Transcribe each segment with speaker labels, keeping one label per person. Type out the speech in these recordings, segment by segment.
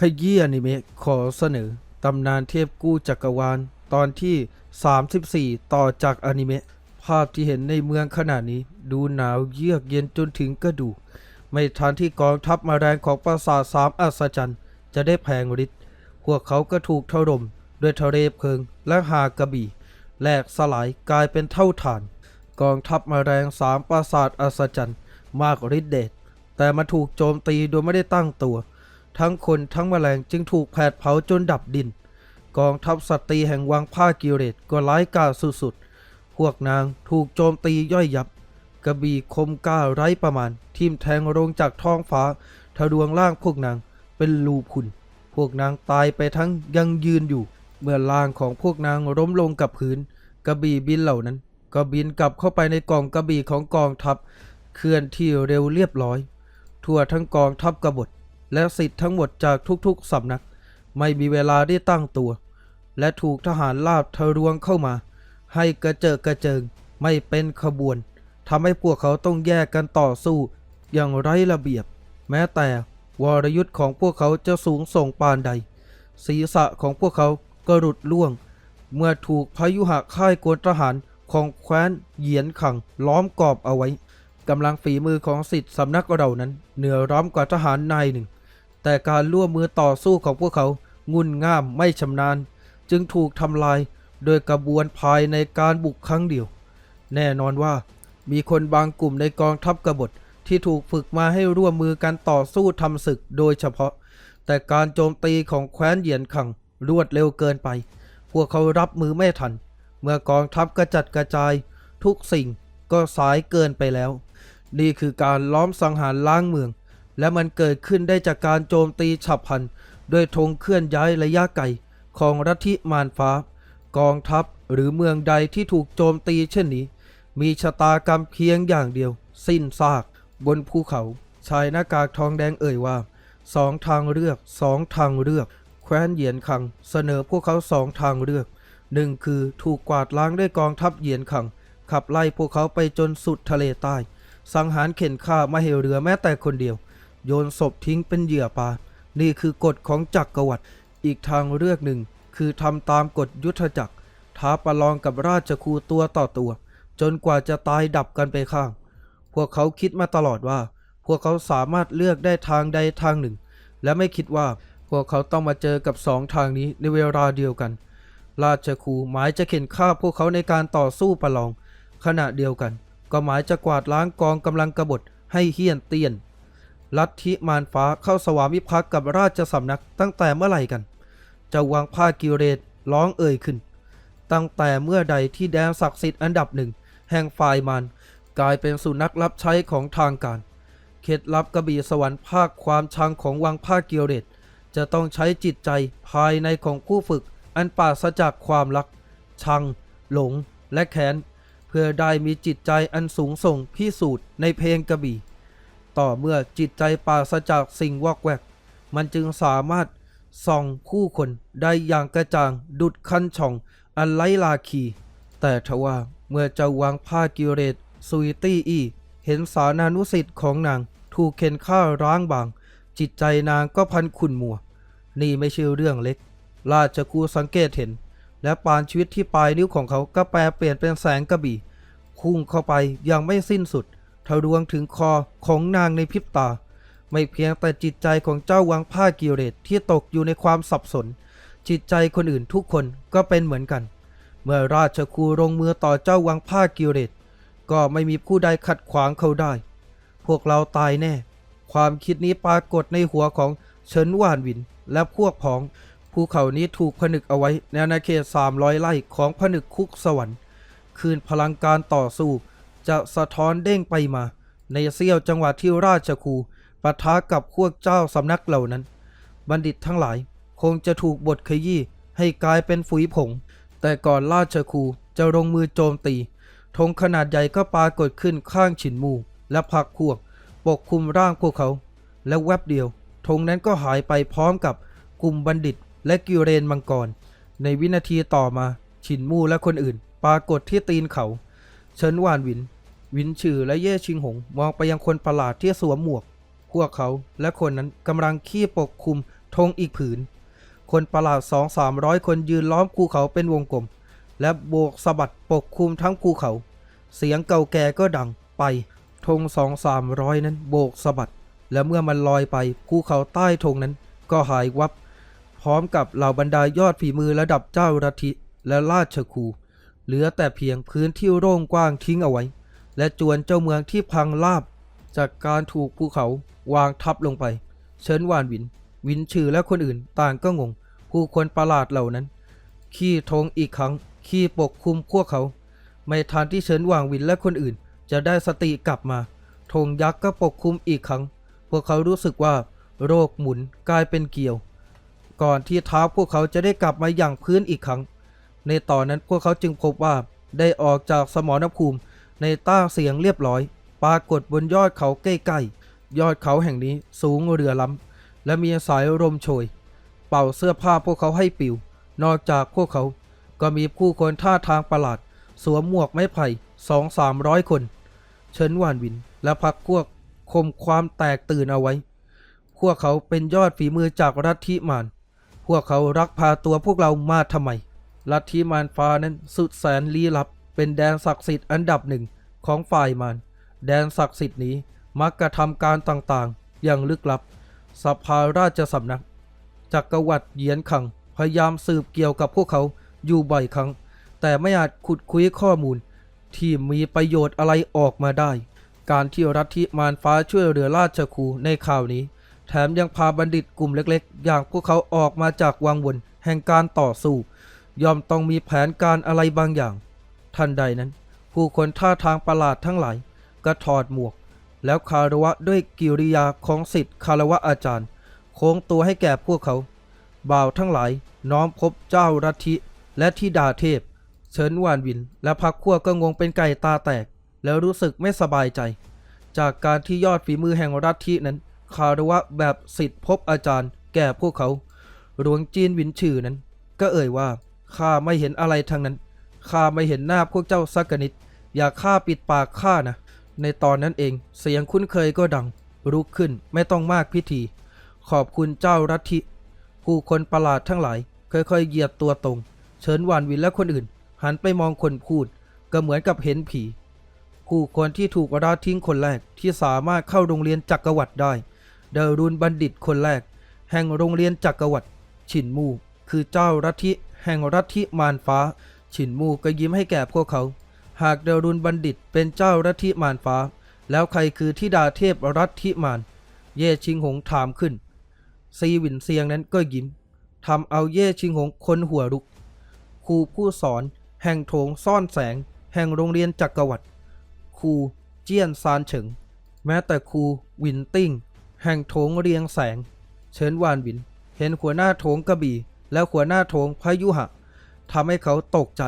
Speaker 1: ขยี้อนิเมะขอเสนอ ตำนานเทพกู้จักรวาล ตอนที่ 34 ต่อจากอนิเมะ ภาพที่เห็นในเมืองขณะนี้ ดูหนาวเยือกเย็นจนถึงกระดูก ไม่ทันที่กองทัพมาแรงของปราสาทสามอัศจรรย์ จะได้แผงฤทธิ์พวกเขาก็ถูกถล่มด้วยทะเลเพลิงและหากระบี่แหลกสลายกลายเป็นเท่าฐาน กองทัพมาแรงสามปราสาทอัศจรรย์ มากฤทธิ์เดชแต่มาถูกโจมตีโดยไม่ได้ตั้งตัว ทั้งคนทั้งแมลงจึงถูกแผดเผาจนดับดิน กองทัพสตรีแห่งวังผ้ากิเลสก็ร้ายกาจสุดๆ พวกนางถูกโจมตีย่อยยับ กระบี่คมกล้าไร้ประมาณ ทิ่มแทงลงจากท้องฟ้าทะลวงล่างพวกนางเป็นรูพุน พวกนางตายไปทั้งยังยืนอยู่ เมื่อล่างของพวกนางล้มลงกับพื้น กระบี่บินเหล่านั้น ก็บินกลับเข้าไปในกองกระบี่ของกองทัพ เคลื่อนที่เร็วเรียบร้อย ทั่วทั้งกองทัพกบฏ และสิทธิ์ทั้งหมดจากทุกๆสำนัก ไม่มีเวลาได้ตั้งตัว และถูกทหารลาบทะลวงเข้ามา ให้กระเจิดกระเจิงไม่เป็นขบวนทำให้พวกเขาต้องแยกกันต่อสู้ อย่างไร้ระเบียบ แม้แต่วรยุทธ์ของพวกเขาจะสูงส่งปานใด ศีรษะของพวกเขาก็หลุดล่วง เมื่อถูกพายุหะค่ายกวนทหารของแคว้นเหยียนขังล้อมกรอบเอาไว้กำลังฝีมือของสิทธิ์สำนักเรานั้น เหนือร้อมกว่าทหารนายหนึ่ง แต่การร่วมมือต่อสู้ของพวกเขางุนง่ามไม่ชำนาญ จึงถูกทำลายโดยกระบวนภายในการบุกครั้งเดียว แน่นอนว่ามีคนบางกลุ่มในกองทัพกบฏที่ถูกฝึกมาให้ร่วมมือกันต่อสู้ทำศึกโดยเฉพาะ แต่การโจมตีของแคว้นเหยียนขังรวดเร็วเกินไป พวกเขารับมือไม่ทัน เมื่อกองทัพกระจัดกระจาย ทุกสิ่งก็สายเกินไปแล้ว นี่คือการล้อมสังหารล้างเมือง และมันเกิดขึ้นได้จากการโจมตีฉับพลันด้วยธงเคลื่อนย้ายระยะไกลของรัฐิมารฟ้า กองทัพหรือเมืองใดที่ถูกโจมตีเช่นนี้ มีชะตากรรมเพียงอย่างเดียว สิ้นซาก บนภูเขาชายหน้ากากทองแดงเอ่ยว่าสองทางเลือกสองทางเลือก แคว้นเหยียนขัง เสนอพวกเขาสองทางเลือกหนึ่งคือถูกกวาดล้างด้วยกองทัพเหยียนขัง ขับไล่พวกเขาไปจนสุดทะเลใต้ สังหารเข็นฆ่าไม่ให้เหลือแม้แต่คนเดียว โยนศพทิ้งเป็นเหยื่อปลา นี่คือกฎของจักรวรรดิ อีกทางเลือกหนึ่งคือทำตามกฎยุทธจักร ท้าประลองกับราชครูตัวต่อตัว จนกว่าจะตายดับกันไปข้าง พวกเขาคิดมาตลอดว่า พวกเขาสามารถเลือกได้ทางใดทางหนึ่ง และไม่คิดว่าพวกเขาต้องมาเจอกับสองทางนี้ในเวลาเดียวกัน ราชครูหมายจะเข็นฆ่าพวกเขาในการต่อสู้ประลอง ขณะเดียวกัน ก็หมายจะกวาดล้างกองกำลังกบฏให้เฮี้ยนเตียน ลัทธิมารฟ้าเข้าสวามิภักดิ์กับราชสำนักตั้งแต่เมื่อไหร่กันเจะวางผ้ากิเลสร้องเอ่ยขึ้น ตั้งแต่เมื่อใดที่แดนศักดิ์สิทธิ์อันดับหนึ่ง แห่งฝ่ายมารกลายเป็นสุนัขรับใช้ของทางการ เคล็ดลับกระบี่สวรรค์ภาคความชังของวังผ้ากิเลสจะต้องใช้จิตใจภายในของผู้ฝึกอันปราศจากความรัก ชัง หลงและแค้น เพื่อได้มีจิตใจอันสูงส่งพิสูจน์ในเพลงกระบี่ ต่อเมื่อจิตใจปราศจากสิ่งวอกแวก มันจึงสามารถส่องผู้คนได้อย่างกระจ่างดุดคันช่อง อันไร้ลาคี แต่ทว่าเมื่อจ้าวางผ้ากิเรตซุยตี้อี เห็นสานานุสิทธิ์ของนางถูกเข็นฆ่าร้างบาง จิตใจนางก็พันขุนมัว นี่ไม่ใช่เรื่องเล็ก ราชครูสังเกตเห็น และปานชีวิตที่ปลายนิ้วของเขาก็แปลเปลี่ยนเป็นแสงกระบี่พุ่งเข้าไปอย่างไม่สิ้นสุด ทะลวงถึงคอของนางในพริบตา ไม่เพียงแต่จิตใจของเจ้าวังผ้ากิเลสที่ตกอยู่ในความสับสน จิตใจคนอื่นทุกคนก็เป็นเหมือนกัน เมื่อราชครูลงมือต่อเจ้าวังผ้ากิเลสก็ไม่มีผู้ใดขัดขวางเขาได้ พวกเราตายแน่ ความคิดนี้ปรากฏในหัวของเฉินหวานวินและพวกพ้องภูเขานี้ถูกผนึกเอาไว้ในอาณาเขต300ไร่ของผนึกคุกสวรรค์ คืนพลังการต่อสู้ จะสะท้อนเด้งไปมา ในเสี้ยวจังหวะที่ราชครูปะทะกับพวกเจ้าสำนักเหล่านั้น บัณฑิตทั้งหลายคงจะถูกบทขยี้ให้กลายเป็นฝุ่ยผง แต่ก่อนราชครูจะลงมือโจมตีธงขนาดใหญ่ก็ปรากฏขึ้นข้างฉินมู และพักพวก ปกคลุมร่างพวกเขา และแวบเดียวธงนั้นก็หายไปพร้อมกับกลุ่มบัณฑิตและกิเรนมังกร ในวินาทีต่อมาฉินมูและคนอื่น ปรากฏที่ตีนเขาเฉินหวานวิน วินชื่อและเย่ชิงหงมองไปยังคนประหลาดที่สวมหมวก พวกเขาและคนนั้นกำลังขี้ปกคลุมธงอีกผืน คนประหลาดสองสามร้อยคนยืนล้อมภูเขาเป็นวงกลม และโบกสะบัดปกคลุมทั้งภูเขา เสียงเก่าแก่ก็ดังไปธงสองสามร้อยนั้นโบกสะบัด และเมื่อมันลอยไปภูเขาใต้ธงนั้นก็หายวับ พร้อมกับเหล่าบรรดายอดฝีมือระดับเจ้ารัฐิและราชครูเหลือแต่เพียงพื้นที่โล่งกว้างทิ้งเอาไว้ และจวนเจ้าเมืองที่พังราบ จากการถูกภูเขาวางทับลงไป เชิญวานวิน วินชื่อและคนอื่นต่างก็งง ผู้คนประหลาดเหล่านั้น ขี้ทงอีกครั้ง ขี้ปกคลุมพวกเขา ไม่ทันที่เชิญวางวินและคนอื่น จะได้สติกลับมาธงยักษ์ก็ปกคลุมอีกครั้ง พวกเขารู้สึกว่า โรคหมุนกลายเป็นเกลียว ก่อนที่เท้าพวกเขาจะได้กลับมาอย่างพื้นอีกครั้ง ในตอนนั้นพวกเขาจึงพบว่าได้ออกจากสมรภูมิ ในต้าเสียงเรียบร้อย ปรากฏบนยอดเขาใกล้ๆ ยอดเขาแห่งนี้สูงเรือล้ำ และมีสายลมโชย เป่าเสื้อผ้าพวกเขาให้ปิว นอกจากพวกเขา ก็มีผู้คนท่าทางประหลาด สวมหมวกไม้ไผ่สองสามร้อยคน เชิญวานวินและพักพวกคมความแตกตื่นเอาไว้ พวกเขาเป็นยอดฝีมือจากรัฐทิมาน พวกเขารักพาตัวพวกเรามาทำไมลัทธิมารฟ้านั้นสุดแสนลี้ลับ เป็นแดนศักดิ์สิทธิ์อันดับหนึ่งของฝ่ายมารแดนศักดิ์สิทธิ์นี้มักกระทำการต่างๆ อย่างลึกลับสภาราชสำนักจักรวรรดิเยียนขังพยายามสืบเกี่ยวกับพวกเขาอยู่บ่อยครั้ง แต่ไม่อาจขุดคุยข้อมูล ที่มีประโยชน์อะไรออกมาได้ การที่รัฐทิมารฟ้าช่วยเหลือราชครูในข่าวนี้ แถมยังพาบัณฑิตกลุ่มเล็กๆ อย่างพวกเขาออกมาจากวังวนแห่งการต่อสู้ย่อมต้องมีแผนการอะไรบางอย่าง ทันใดนั้น ผู้คนท่าทางประหลาดทั้งหลายก็ถอดหมวก แล้วคารวะด้วยกิริยาของสิทธิ์คารวะอาจารย์ โค้งตัวให้แก่พวกเขา บ่าวทั้งหลายน้อมพบเจ้ารัฐิและทิดาเทพ เชิญวานวิน และพักพวก็งงเป็นไก่ตาแตก แล้วรู้สึกไม่สบายใจ จากการที่ยอดฝีมือแห่งรัฐินั้น คารวะแบบสิทธิ์พบอาจารย์ แก่พวกเขาหลวงจีนวินชื่อนั้น ก็เอ่ยว่าข้าไม่เห็นอะไรทั้งนั้น ข้าไม่เห็นหน้าพวกเจ้าสักนิด อย่าข้าปิดปากข้านะ ในตอนนั้นเองเสียงคุ้นเคยก็ดัง ลุกขึ้นไม่ต้องมากพิธี ขอบคุณเจ้ารัฐิผู้คนประหลาดทั้งหลาย ค่อยๆเหยียดตัวตรง เชิญวานวินและคนอื่น หันไปมองคนพูด ก็เหมือนกับเห็นผี ผู้คนที่ถูกราทิ้งคนแรกที่สามารถเข้าโรงเรียนจักรวรรดิได้ เดรุนบัณฑิตคนแรก แห่งโรงเรียนจักรวรรดิฉินมู คือเจ้ารัฐิแห่งรัฐิมารฟ้า ฉินมูก็ยิ้มให้แก่พวกเขา หากเดารุนบัณฑิตเป็นเจ้ารัฐิมารฟ้า แล้วใครคือทิดาเทพรัฐิมารเย่ชิงหงถามขึ้น ซีหวินเซียงนั้นก็ยิ้มทำเอาเย่ชิงหงคนหัวลุก ครูผู้สอน แห่งโถงซ่อนแสง แห่งโรงเรียนจักรวรรดิครูเจี้ยนซานเฉิง แม้แต่ครูวินติ้ง แห่งโถงเรียงแสง เฉินวานวิน เห็นหัวหน้าโถงกระบี่ และหัวหน้าโถงพายุหะ ทำให้เขาตกใจ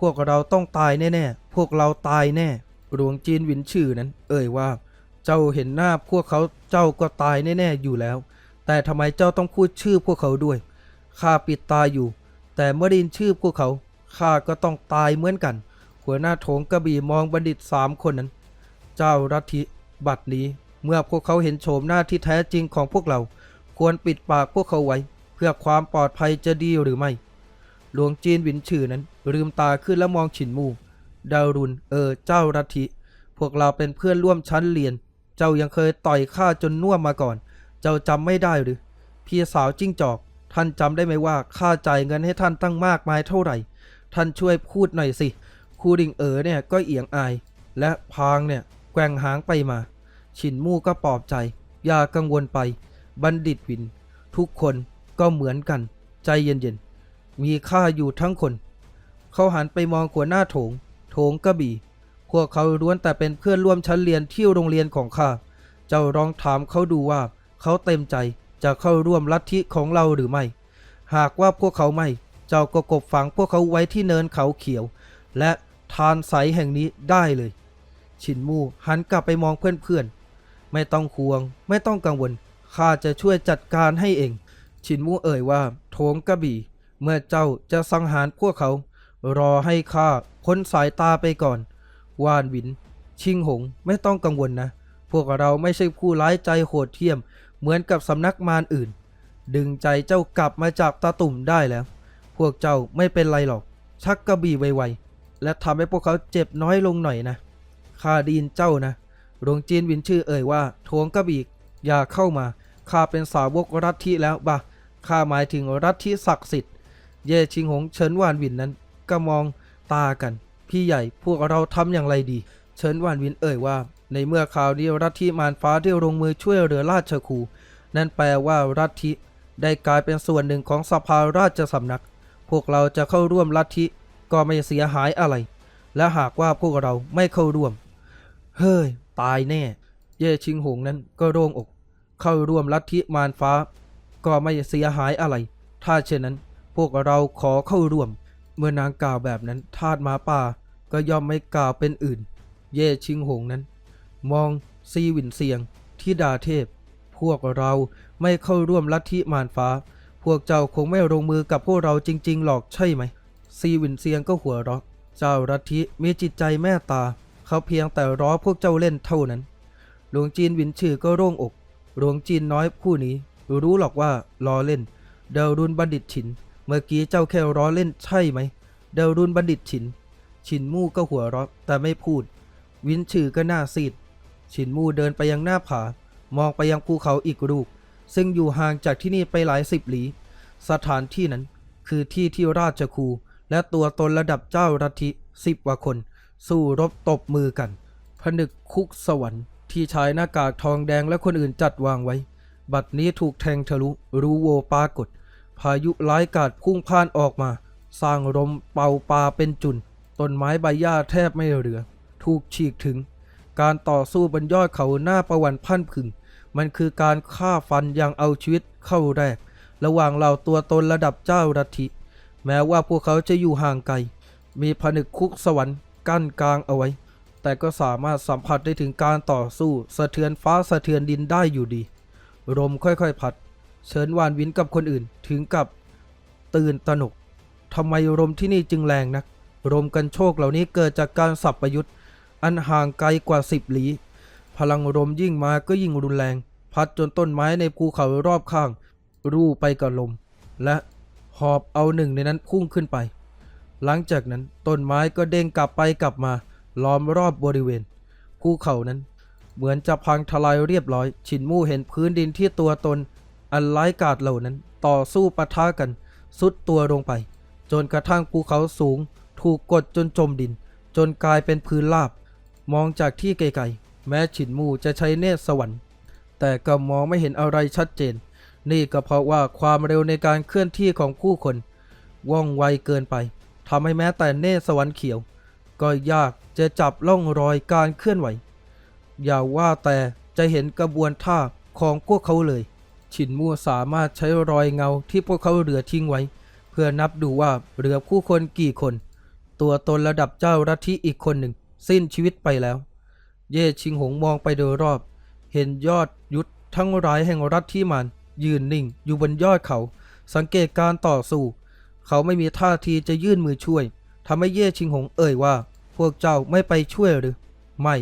Speaker 1: พวกเราต้องตายแน่ๆ พวกเราตายแน่ หลวงจีนวินชื่อนั้น เอ่ยว่า เจ้าเห็นหน้าพวกเขาเจ้าก็ตายแน่ๆอยู่แล้ว แต่ทำไมเจ้าต้องพูดชื่อพวกเขาด้วย ข้าปิดตาอยู่ แต่เมื่อได้ยินชื่อพวกเขา ข้าก็ต้องตายเหมือนกัน หัวหน้าโถงกระบี่มองบัณฑิตสามคนนั้น เจ้ารัฐิบัดนี้ เมื่อพวกเขาเห็นโฉมหน้าที่แท้จริงของพวกเรา ควรปิดปากพวกเขาไว้ เพื่อความปลอดภัยจะดีหรือไม่ หลวงจีนหวินชื่อนั้นลืมตาขึ้นแล้วมองฉินมู ดาวรุนเออเจ้ารัฐิพวกเราเป็นเพื่อนร่วมชั้นเรียน เจ้ายังเคยต่อยข้าจนน่วมมาก่อน เจ้าจำไม่ได้หรือ พี่สาวจิ้งจอก ท่านจำได้ไหมว่าข้าจ่ายเงินให้ท่านตั้งมากมายเท่าไหร่ ท่านช่วยพูดหน่อยสิครูดิงเอ๋อเนี่ยก็เอียงอาย และพางเนี่ยแกว่งหางไปมา ฉินมู่ก็ปลอบใจ อย่ากังวลไป บัณฑิตวิน ทุกคนก็เหมือนกัน ใจเย็นๆ มีค่าอยู่ทั้งคน เขาหันไปมองหัวหน้าโถง โถงกระบี่ พวกเขาล้วนแต่เป็นเพื่อนร่วมชั้นเรียนที่โรงเรียนของข้า เจ้าลองถามเขาดูว่าเขาเต็มใจจะเข้าร่วมลัทธิของเราหรือไม่ หากว่าพวกเขาไม่ เจ้าก็กบฝังพวกเขาไว้ที่เนินเขาเขียว และทานใสแห่งนี้ได้เลย ชินมูหันกลับไปมองเพื่อนๆ ไม่ต้องห่วง ไม่ต้องกังวล ข้าจะช่วยจัดการให้เอง ชินมูเอ่ยว่า โถงกระบี่ เมื่อเจ้าจะสังหารพวกเขา รอให้ข้าพ้นสายตาไปก่อนวานหวิน ชิงหงไม่ต้องกังวลนะ พวกเราไม่ใช่ผู้ร้ายใจโหดเหี้ยม เหมือนกับสำนักมารอื่น ดึงใจเจ้ากลับมาจากตาตุ่มได้แล้ว พวกเจ้าไม่เป็นไรหรอก ชักกระบี่ไวๆ และทำให้พวกเขาเจ็บน้อยลงหน่อยนะ ข้าดีนเจ้านะหลวงจีนวินชื่อเอ่ยว่าทวงกระบี่อย่าเข้ามา ข้าเป็นสาวกรัฐทิแล้วบะข้าหมายถึงรัฐทิศักดิ์สิทธิ์ เย่ชิงหงเฉินหวานวินนั้นก็มองตากัน พี่ใหญ่พวกเราทำอย่างไรดี เฉินหวานวินเอ่ยว่า ในเมื่อข่าวนี้รัฐทิมารฟ้าได้ลงมือช่วยเหลือราชครูนั่นแปลว่ารัฐทิได้กลายเป็นส่วนหนึ่งของสภาราชสำนัก พวกเราจะเข้าร่วมลัทธิก็ไม่เสียหายอะไร และหากว่าพวกเราไม่เข้าร่วม เฮ้ย ตายแน่ เย่ชิงหงนั้นก็โล่งอก เข้าร่วมลัทธิมารฟ้า ก็ไม่เสียหายอะไร ถ้าเช่นนั้น วกเราขอเข้าร่วม เมื่อนางกล่าวแบบนั้นทาสมาป่าก็ย่อมไม่กล่าวเป็นอื่น เย่ชิงหงนั้น มองซีหวินเซียงที่ดาเทพ พวกเราไม่เข้าร่วมลัทธิมารฟ้า พวกเจ้าคงไม่ลงมือกับพวกเราจริง ๆ หรอกใช่ไหม ซีหวินเซียงก็หัวเราะเจ้าลัทธิมีจิตใจแม่ตา เขาเพียงแต่ร้อพวกเจ้าเล่นเท่านั้น หลวงจีนวินชื่อก็โล่งอก หลวงจีนน้อยผู้นี้ รู้หรอกว่าล้อเล่น เดารุนบัณฑิตฉิน เมื่อกี้เจ้าแค่ล้อเล่นใช่ไหม เดารุนบัณฑิตฉิน ฉินมู่ก็หัวเราะแต่ไม่พูด วินชื่อก็หน้าซีด ฉินมู่เดินไปยังหน้าผา มองไปยังภูเขาอีกลูก ซึ่งอยู่ห่างจากที่นี่ไปหลายสิบหลี สถานที่นั้นคือที่ที่ราชคูและตัวตนระดับเจ้ารัฐิสิบกว่าคน สู้รบตบมือกัน ผนึกคุกสวรรค์ที่ชายหน้ากากทองแดงและคนอื่นจัดวางไว้ บัดนี้ถูกแทงทะลุ รูโวปากฏ พายุร้ายกาจพุ่งพ่านออกมา สร้างลมเป่าปาเป็นจุน ต้นไม้ใบหญ้าแทบไม่เหลือ ถูกฉีกถึง การต่อสู้บนยอดเขาหน้าประวันพันผึ่งมันคือการฆ่าฟันอย่างเอาชีวิตเข้าแรก ระหว่างเหล่าตัวตนระดับเจ้ารัฐิแม้ว่าพวกเขาจะอยู่ห่างไกล มีผนึกคุกสวรรค์กั้นกลางเอาไว้ แต่ก็สามารถสัมผัสได้ถึงการต่อสู้ สะเทือนฟ้าสะเทือนดินได้อยู่ดีลมค่อยๆ พัด เชิญวานวินกับคนอื่นถึงกับตื่นตระหนกทำไมลมที่นี่จึงแรงนักลมกันโชคเหล่านี้เกิดจากการสับประยุทธ์ อันห่างไกลกว่าสิบหลี พลังลมยิ่งมาก็ยิ่งรุนแรง พัดจนต้นไม้ในภูเขารอบข้าง รูไปกับลม และหอบเอาหนึ่งในนั้นพุ่งขึ้นไป หลังจากนั้นต้นไม้ก็เด้งกลับไปกลับมา ล้อมรอบบริเวณภูเขานั้น เหมือนจะพังทลายเรียบร้อย ชินมู่เห็นพื้นดินที่ตัวตน อันร้ายกาจเหล่านั้นต่อสู้ปะทะกันสุดตัวลงไป จนกระทั่งภูเขาสูง ถูกกดจนจมดิน จนกลายเป็นพื้นราบ มองจากที่ไกลๆแม้ฉินมูจะใช้เนตรสวรรค์ แต่ก็มองไม่เห็นอะไรชัดเจน นี่ก็เพราะว่าความเร็วในการเคลื่อนที่ของผู้คน ว่องไวเกินไปทำให้แม้แต่เนตรสวรรค์เขียว ก็ยากจะจับล่องรอยการเคลื่อนไหว อย่าว่าแต่จะเห็นกระบวนท่าของพวกเขาเลย ฉินมู่สามารถใช้รอยเงาที่พวกเขาเหลือทิ้งไว้ เพื่อนับดูว่าเหลือผู้คนกี่คน ตัวตนระดับเจ้ารัฐิอีกคนหนึ่ง สิ้นชีวิตไปแล้ว เย่ชิงหงมองไปโดยรอบ เห็นยอดยุทธทั้งหลายแห่งรัฐที่มันยืนนิ่งอยู่บนยอดเขา สังเกตการต่อสู้ เขาไม่มีท่าทีจะยื่นมือช่วยทำให้เย่ชิงหงเอ่ยว่า พวกเจ้าไม่ไปช่วยหรือ ไม่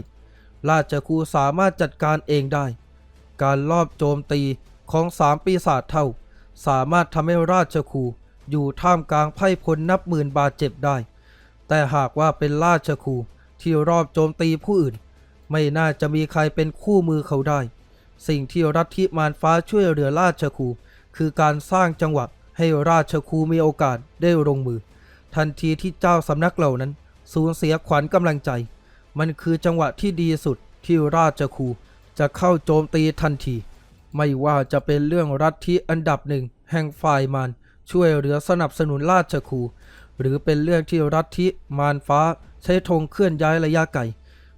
Speaker 1: ราชครูสามารถจัดการเองได้ การลอบโจมตี ของสามปีศาจเท่า สามารถทำให้ราชครูอยู่ท่ามกลางไพ่พลนับหมื่นบาดเจ็บได้ แต่หากว่าเป็นราชครูที่รอบโจมตีผู้อื่น ไม่น่าจะมีใครเป็นคู่มือเขาได้ สิ่งที่รัฐธิมารฟ้าช่วยเหลือราชครูคือการสร้างจังหวะให้ราชครูมีโอกาสได้ลงมือ ทันทีที่เจ้าสำนักเหล่านั้น สูญเสียขวัญกำลังใจ มันคือจังหวะที่ดีสุดที่ราชครูจะเข้าโจมตีทันที ไม่ว่าจะเป็นเรื่องรัฐที่อันดับหนึ่งแห่งฝ่ายมารช่วยเหลือสนับสนุนราชครูหรือเป็นเรื่องที่รัฐที่มารฟ้าใช้ธงเคลื่อนย้ายระยะไกล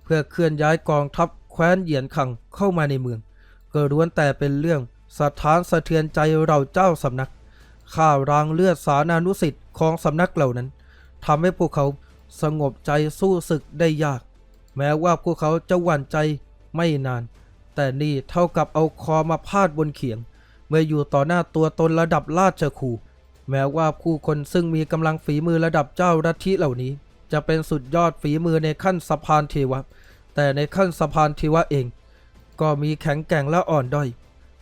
Speaker 1: เพื่อเคลื่อนย้ายกองทัพแคว้นเหยียนขังเข้ามาในเมือง ก็ล้วนแต่เป็นเรื่องสถานสะเทือนใจเราเจ้าสำนักข่าวรางเลือดสานานุสิทธิ์ของสำนักเหล่านั้นทำให้พวกเขาสงบใจสู้ศึกได้ยาก แม้ว่าพวกเขาจะหวั่นใจไม่นาน แต่นี่เท่ากับเอาคอมาพาดบนเขียง เมื่ออยู่ต่อหน้าตัวตนระดับราชครูแม้ว่าผู้คนซึ่งมีกำลังฝีมือระดับเจ้ารัฐิเหล่านี้ จะเป็นสุดยอดฝีมือในขั้นสะพานเทวะ แต่ในขั้นสะพานเทวะเอง ก็มีแข็งแกร่งและอ่อนด้อย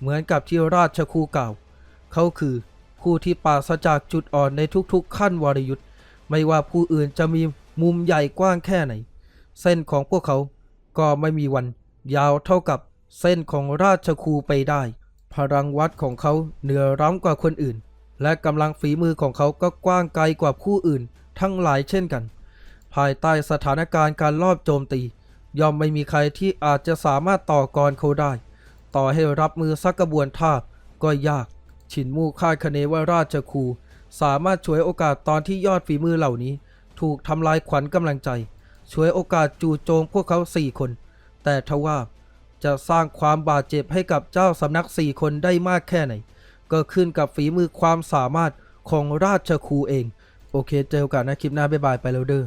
Speaker 1: เหมือนกับที่ราชครูกล่าว เขาคือผู้ที่ปราศจากจุดอ่อนในทุกๆ ขั้นวรยุทธ์ไม่ว่าผู้อื่นจะมีมุมใหญ่กว้างแค่ไหน เส้นของพวกเขาก็ไม่มีวัน ยาวเท่ากับ เส้นของราชครูไปได้ พลังวัดของเขาเหนือร้ำกว่าคนอื่น และกำลังฝีมือของเขาก็กว้างไกลกว่าผู้อื่น ทั้งหลายเช่นกัน ภายใต้สถานการณ์การลอบโจมตี ย่อมไม่มีใครที่อาจจะสามารถต่อกรเขาได้ ต่อให้รับมือสักกระบวนท่าก็ยากฉินมู่คาดคะเนว่าราชครูสามารถช่วยโอกาสตอนที่ยอดฝีมือเหล่านี้ ถูกทำลายขวัญกำลังใจช่วยโอกาสจู่โจมพวกเขาสี่คน แต่ทว่า จะสร้างความบาดเจ็บให้กับเจ้าสำนักสี่คนได้มากแค่ไหน ก็ขึ้นกับฝีมือความสามารถของราชครูเอง โอเค เจอกันนะคลิปหน้าบ๊ายบายไปแล้วเด้อ